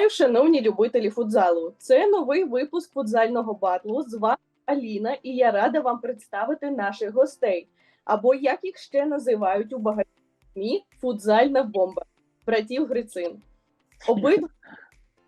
Вітаю, шановні любителі футзалу. Це новий випуск футзального батлу. З вами Аліна, і я рада вам представити наших гостей. Або як їх ще називають у багатьох ЗМІ футзальна бомба братів Грицин. Обидва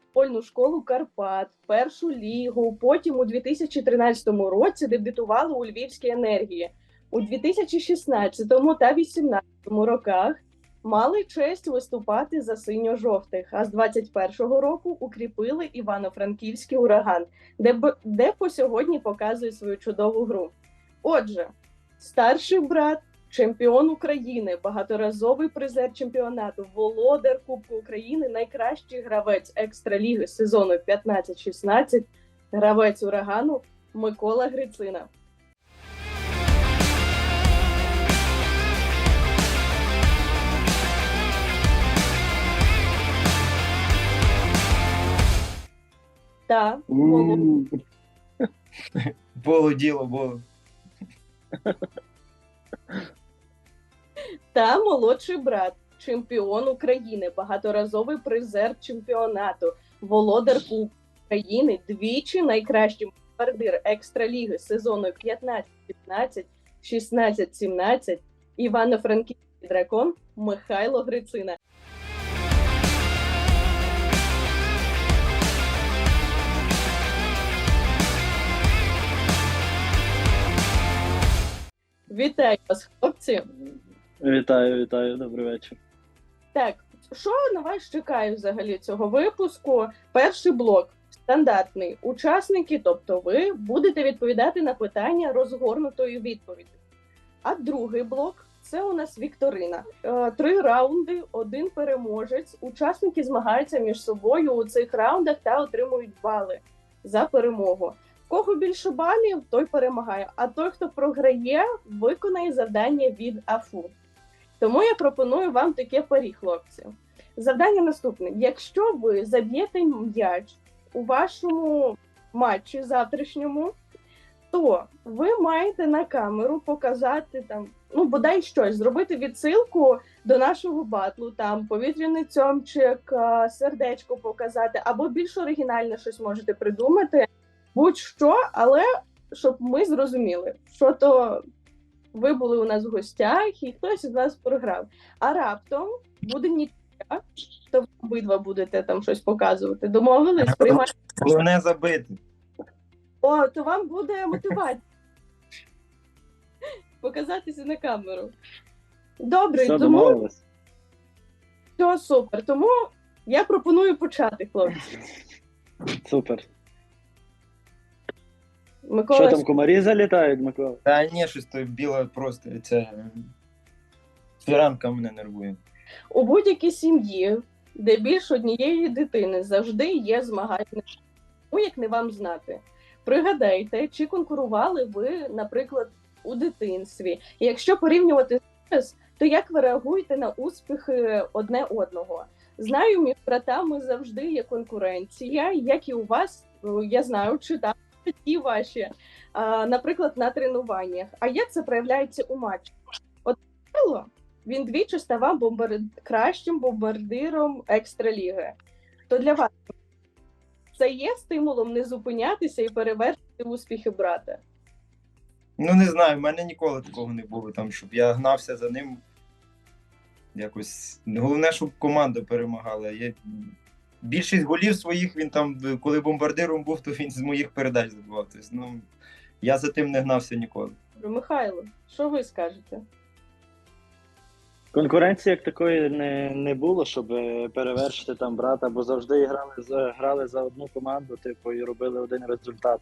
футбольну школу Карпат, першу лігу. Потім у 2013 році дебютували у Львівській енергії. У 2016 та 2018 роках мали честь виступати за синьо-жовтих, а з 21-го року укріпили Івано-Франківський ураган, де, де по сьогодні показує свою чудову гру. Отже, старший брат, чемпіон України, багаторазовий призер чемпіонату, володар Кубку України, найкращий гравець екстраліги сезону 15-16, гравець урагану Микола Грицина. Та молод- Було діло, було. та молодший брат, чемпіон України, багаторазовий призер чемпіонату, володар України, двічі найкращий бомбардир екстраліги сезону 15-15, 16-17, Івано-Франківський дракон Михайло Грицина. Вітаю вас, хлопці! Вітаю, вітаю, добрий вечір. Так, що на вас чекає взагалі цього випуску? Перший блок стандартний. Учасники, тобто ви, будете відповідати на питання розгорнутою відповіддю. А другий блок це у нас вікторина. Е, Три раунди, один переможець. Учасники змагаються між собою у цих раундах та отримують бали за перемогу. Кого більше балів, той перемагає. А той, хто програє, виконає завдання від АФУ. Тому я пропоную вам таке парі, хлопці. Завдання наступне: якщо ви заб'єте м'яч у вашому матчі завтрашньому, то ви маєте на камеру показати там, ну бодай щось, зробити відсилку до нашого батлу, там повітряний цьомчик, сердечко показати, або більш оригінальне щось можете придумати, будь-що, але щоб ми зрозуміли, що то ви були у нас в гостях, і хтось із вас програв. А раптом буде нічия, то ви обидва будете там щось показувати. Домовились, приймаєте. Головне забити. О, то вам буде мотивація. Показатися на камеру. Добре, Все тому домовились. все супер. Тому я пропоную почати, хлопці. Супер. Микола, Що там, комарі залітають, Микола? Та ні, щось то біло просто це. е, Фіранка мене нервує. у будь-якій сім'ї, де більше однієї дитини завжди є змагання. Ну, як не вам знати. Пригадайте, чи конкурували ви, наприклад, у дитинстві. І якщо порівнювати зараз, то як ви реагуєте на успіхи одне одного? Знаю, між братами завжди є конкуренція, як і у вас, ну, я знаю, читаю ті ваші, наприклад, на тренуваннях. А як це проявляється у матчі? От він двічі ставав бомбар... кращим бомбардиром екстраліги. То для вас це є стимулом не зупинятися і перевершити успіхи брата. Ну не знаю, в мене ніколи такого не було, там, щоб я гнався за ним. Якось. Головне, щоб команда перемагала. Я... Більшість голів своїх він там, коли бомбардиром був, то він з моїх передач забував. Тобто, ну, я за тим не гнався ніколи. Михайло, що ви скажете? Конкуренції як такої не, не було, щоб е, перевершити там брата, бо завжди грали за, грали за одну команду, типу, і робили один результат.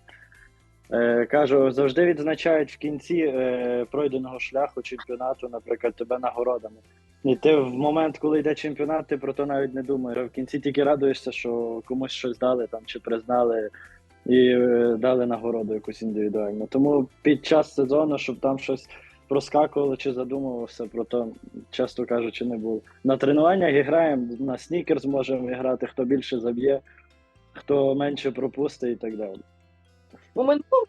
Е, кажу, завжди відзначають в кінці е, пройденого шляху чемпіонату, наприклад, тебе нагородами. І ти в момент, коли йде чемпіонат, ти про то навіть не думаєш. В кінці тільки радуєшся, що комусь щось дали там чи признали і е, дали нагороду якусь індивідуальну. Тому під час сезону, щоб там щось проскакувало чи задумувався про то, часто кажучи, не було. На тренуваннях і граємо, на снікерс можемо грати, хто більше заб'є, хто менше пропустить і так далі. У минулому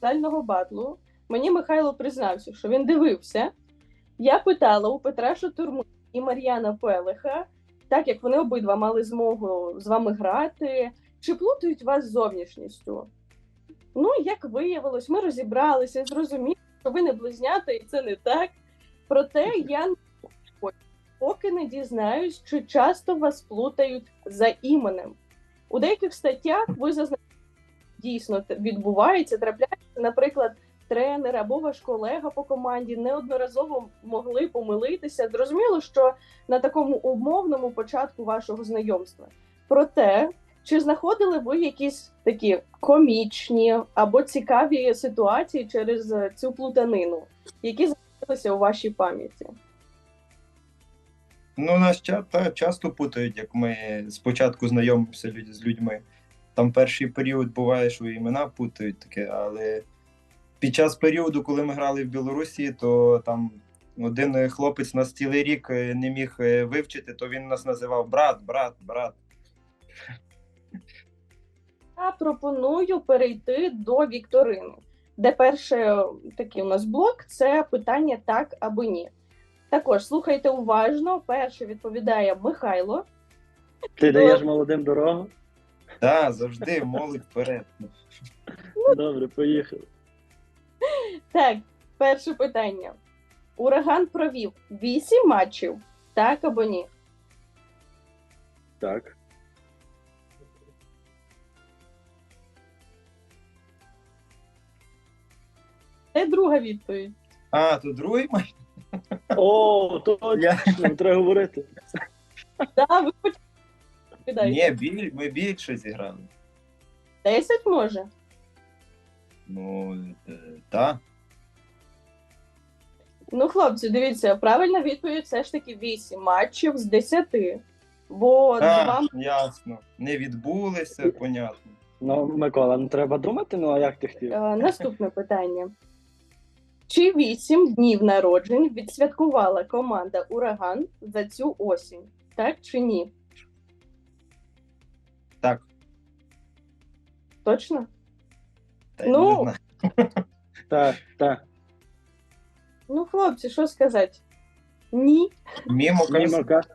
фінального батлу мені Михайло признався, що він дивився. Я питала у Петра Шатурму і Мар'яна Пелеха, так як вони обидва мали змогу з вами грати, чи плутають вас зовнішністю? Ну, як виявилось, ми розібралися зрозуміли, що ви не близнята, і це не так. Проте я поки не дізнаюсь, чи часто вас плутають за іменем. У деяких статтях ви зазначаєте, дійсно відбувається, трапляється, наприклад, тренер або ваш колега по команді неодноразово могли помилитися. Зрозуміло, що на такому умовному початку вашого знайомства. Проте, чи знаходили ви якісь такі комічні або цікаві ситуації через е, цю плутанину, які залишилися у вашій пам'яті? Ну, нас ча- часто путають, як ми спочатку знайомимося з людьми. Там перший період буває, що імена путають таке, але під час періоду, коли ми грали в Білорусі, то там один е, хлопець нас цілий рік е, не міг е, вивчити, то він нас називав брат, брат, брат. Я пропоную перейти до вікторини, де перший такий у нас блок це питання так або ні. Також слухайте уважно. Перший відповідає Михайло. Ти даєш молодим дорогу? Так, завжди молодь вперед. Добре, поїхали. Так, перше питання. Ураган провів 8 матчів, так або ні? Так. Це друга відповідь. А, то другий матч? О, точно, Я... треба говорити. Да, ви Ні, біль... ми більше зіграли. 10 може. Ну, е, так. Ну, хлопці, дивіться, правильна відповідь все ж таки 8 матчів з 10. Бо А, два ясно. Не відбулися, понятно. Ну, Микола, ну треба думати, ну а як ти хотів? Е, Наступне питання. Чи вісім днів народжень відсвяткувала команда Ураган за цю осінь? Так чи ні? Так. Точно? Та я Ну, не знаю. Так, так. Ну, хлопці, що сказати? Ні. Мімо каже.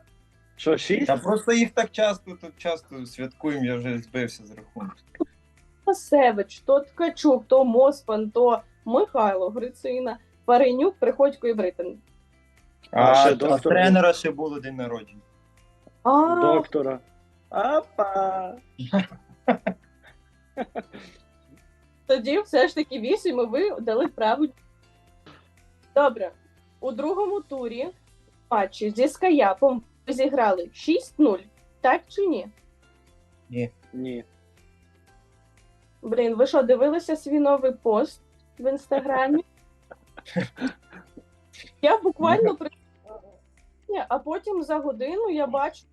Що, шість? Та просто їх так часто, тут часто святкуємо, я вже збився з рахунку. То Севич, то Ткачук, то Моспан, то Михайло Грицина, Паренюк, Приходько і Бритин. А, А, ще а доктор тренера ще було день народження. А, Доктора. Апа! тоді все ж таки вісім, і ви дали правильну. Добре. У другому турі матчі зі Скаяпом ви зіграли 6-0. Так чи ні? Ні. Ні. Блін, ви що, дивилися свій новий пост в інстаграмі? Я буквально при... Ні, а потім за годину я бачу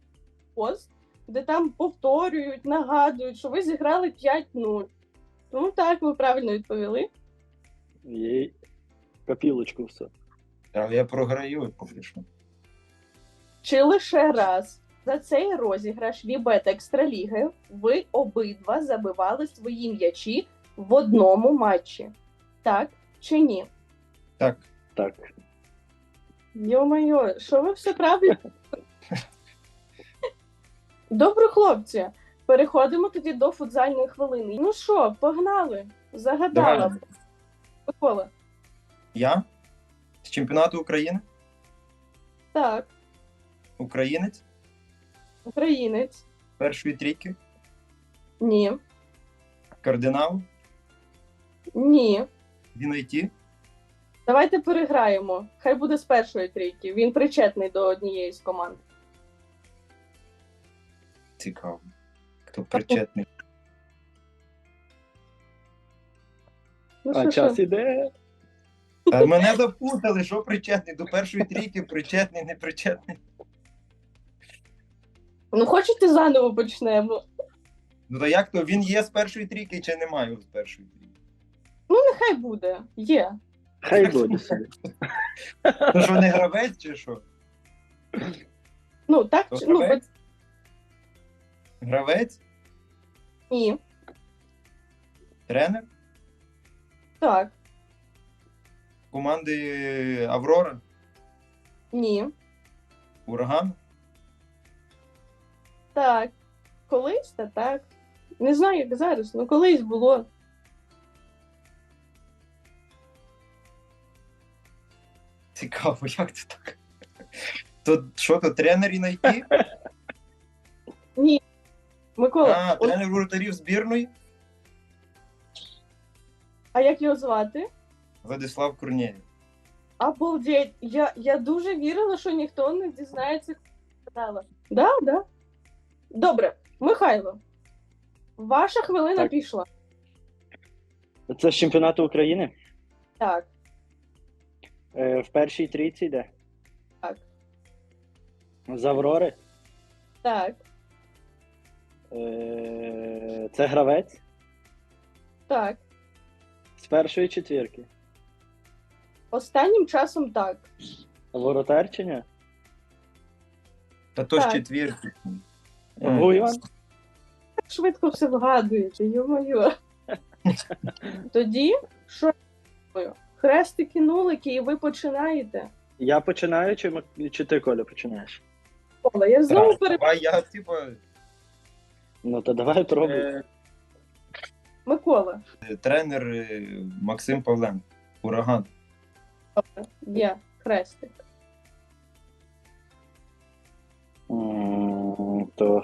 пост, де там повторюють, нагадують, що ви зіграли 5-0. Ну так, ви правильно відповіли. Копілочку все. Але я програю поки що. Чи лише раз за цей розіграш Вібет Екстраліги ви обидва забивали свої м'ячі в одному матчі? Так чи ні? Так. Так. Йо-моє, що ви все правильно? Добре, хлопці. Переходимо тоді до футзальної хвилини. Ну що, погнали? Загадала. Давай. Микола. Я? З чемпіонату України? Так, Українець? українець. Першої трійки? Ні. Кардинал? Ні. Він IT? Давайте переграємо. Хай буде з першої трійки. Він причетний до однієї з команд. Цікаво. Хто причетний? Ну, А що, час що? іде. Мене запутали, що причетний? До першої трійки причетний, не причетний. ну хочете заново почнемо? Ну то як то він є з першої трійки чи немає з першої трійки? Ну, нехай буде. Є. Хай буде собі. Ну що не гравець чи що? Ну, так, То чи- ну, гравець? без- Гравець? ні. Тренер? Так, Команди Аврора? ні. Ураган? Так. Колись та так. Не знаю, як зараз, ну колись було. Цікаво, як це так? То що то тренері знайти? Ні. Микола, А, от- тренер воротарів збірної а як його звати? Владислав Корнєєв. Обалдеть, я, я дуже вірила, що ніхто не дізнається, хто сказала. Да, да. Добре, Михайло, ваша хвилина Так. пішла. Це з чемпіонату України. Так, Е, в першій трійці йде. Так. З Аврори. так, Е, це гравець так. з першої четвірки. Останнім часом так. Воротар чи ні? Та то ж Так. четвірки. Так швидко все вгадуєте, йо-моє. Тоді що? я Хрестики, нулики, і ви починаєте. Я починаю, чи, Мак- чи ти, Коля, починаєш? Ола, я знову Так, давай я, типу, Ну то давай пробуй. е, Микола. тренер е, Максим Павленко. Ураган. Є хрестик. М, То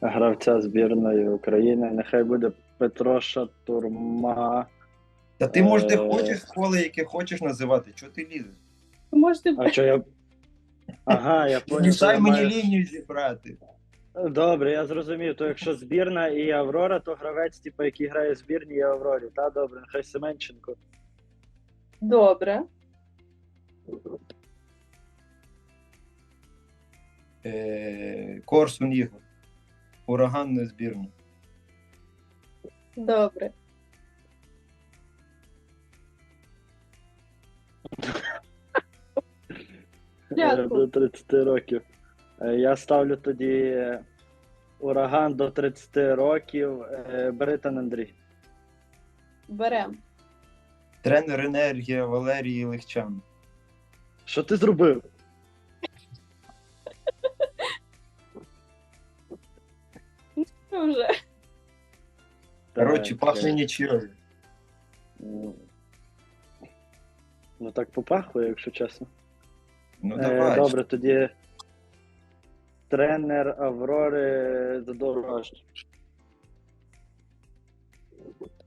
гравця збірної України. Нехай буде Петро Шатурма. Та ти можеш де Е. хочеш школи, які хочеш називати. Чого ти лізеш? Ви можете А що я. Ага, я понял. що я мені маю- лінію зібрати. Добре, я зрозумів. То якщо збірна і Аврора, то гравець, типу, який грає в збірні і Аврорі. Та добре, нехай Семенченко. Добре. Е, Корсун Ігор. Ураганна збірна. Добре. Дякую. До 30 років. Е, Я ставлю тоді е, ураган до 30 років. е, Британ Андрій. Берем. Тренер енергія Валерій Легчан. Що ти зробив? Ну вже. Коротше, Так, пахне е, нічого. ну, Ну так попахує, якщо чесно. Ну Е, давай. Добре, тоді тренер Аврори Задорож.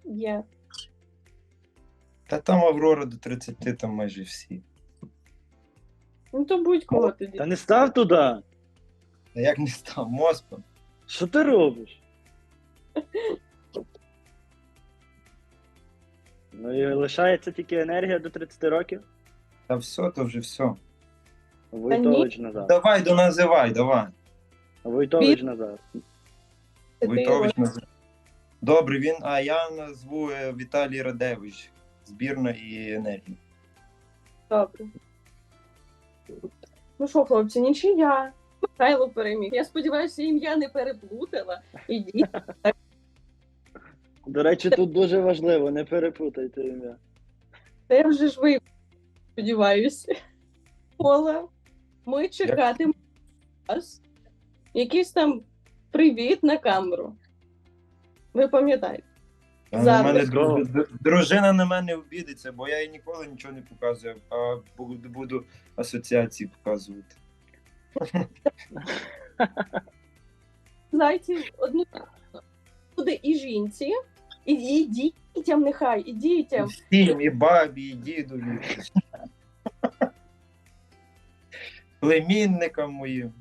Є. Та там Аврора до 30, там майже всі. Ну то будь-кого тоді. Та не став туди! А як не став? Моспа. Що ти робиш? Ну і лишається тільки енергія до 30 років. Та все, то вже все. Войтович назад. Давай доназивай, давай. Войтович назад. Войтович називай. Добре, він, а я назву е, Віталій Радевич. Збірна і енергія. Добре. Ну що, хлопці, нічия. Михайло переміг. Я сподіваюся, ім'я не переплутала. Ідіть. До речі, тут дуже важливо, не перепутайте ім'я. Це вже ж ви, сподіваюся. Пола, ми чекатимемо вас. Якийсь там привіт на камеру. Ви пам'ятаєте? На мене дру- дру- дружина на мене обідеться, бо я їй ніколи нічого не показую, а буду, асоціації показувати. Зайців одну буде і жінці, і, і дітям нехай, і І дітям. всім, і бабі, і діду. Племінникам моїм.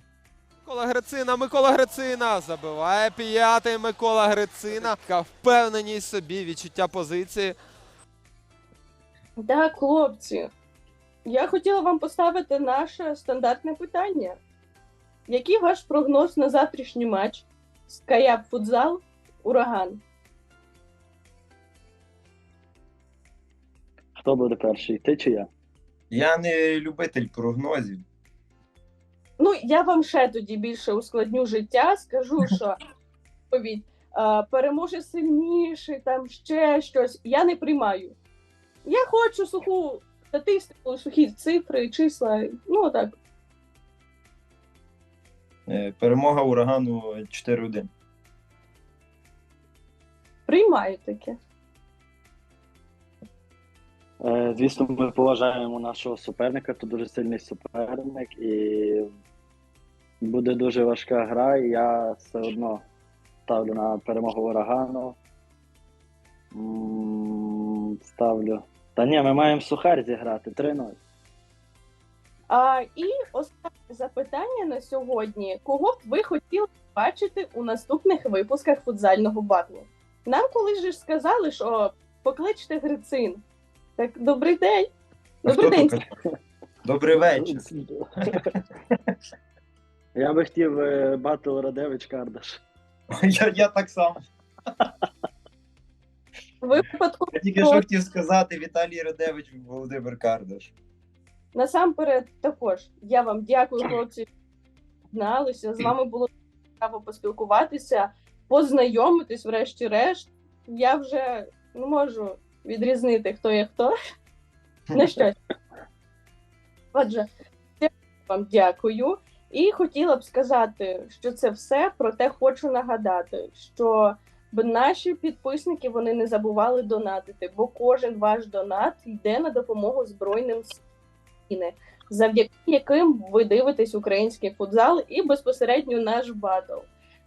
Микола Грицина, Микола Грицина забиває п'ятий Микола Грицина. Така впевненість собі, відчуття позиції. Так, хлопці, я хотіла вам поставити наше стандартне питання. Який ваш прогноз на завтрашній матч Скаяп футзал Ураган? Хто буде перший? Ти чи я? Я не любитель прогнозів. Ну, я вам ще тоді більше ускладню життя. Скажу, що відповідь е, переможе сильніший, там ще щось. Я не приймаю. Я хочу суху статистику, сухі цифри, числа. Ну так. Е, Перемога урагану 4-1. Приймаю таке. Е, Звісно, ми поважаємо нашого суперника, то дуже сильний суперник, і буде дуже важка гра, і я все одно ставлю на перемогу урагану. Ставлю. Та ні, ми маємо сухар зіграти 3-0. А, і останнє запитання на сьогодні: кого б ви хотіли бачити у наступних випусках футзального батлу? Нам колись же ж сказали, що покличте Грицин. Так, добрий день. А Добрий хто день. Добрий вечір. Я би хотів е, батл Радевич Кардаш. Я, я так само. Випадку Я тільки що хотів сказати Віталій Радевич Володимир Кардаш. насамперед також я вам дякую, хлопці. Зналися. З вами було цікаво поспілкуватися, познайомитись, врешті-решт. Я вже не можу відрізнити, хто є хто. На щастя. Отже, я вам дякую. І хотіла б сказати, що це все. Проте хочу нагадати, що б наші підписники вони не забували донатити, бо кожен ваш донат йде на допомогу Збройним Силам завдяки яким ви дивитесь український футзал і безпосередньо наш батл.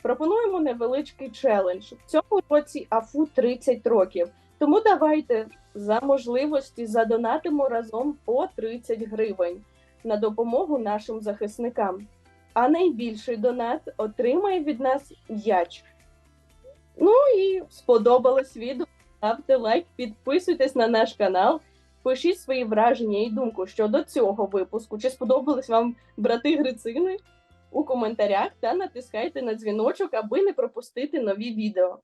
Пропонуємо невеличкий челендж. В цьому році АФУ 30 років. Тому давайте за можливості задонатимо разом по 30 гривень на допомогу нашим захисникам. А найбільший донат отримає від нас м'яч. Ну і сподобалось відео. Ставте лайк, підписуйтесь на наш канал, пишіть свої враження і думку щодо цього випуску. Чи сподобались вам брати Грицини у коментарях та натискайте на дзвіночок, аби не пропустити нові відео.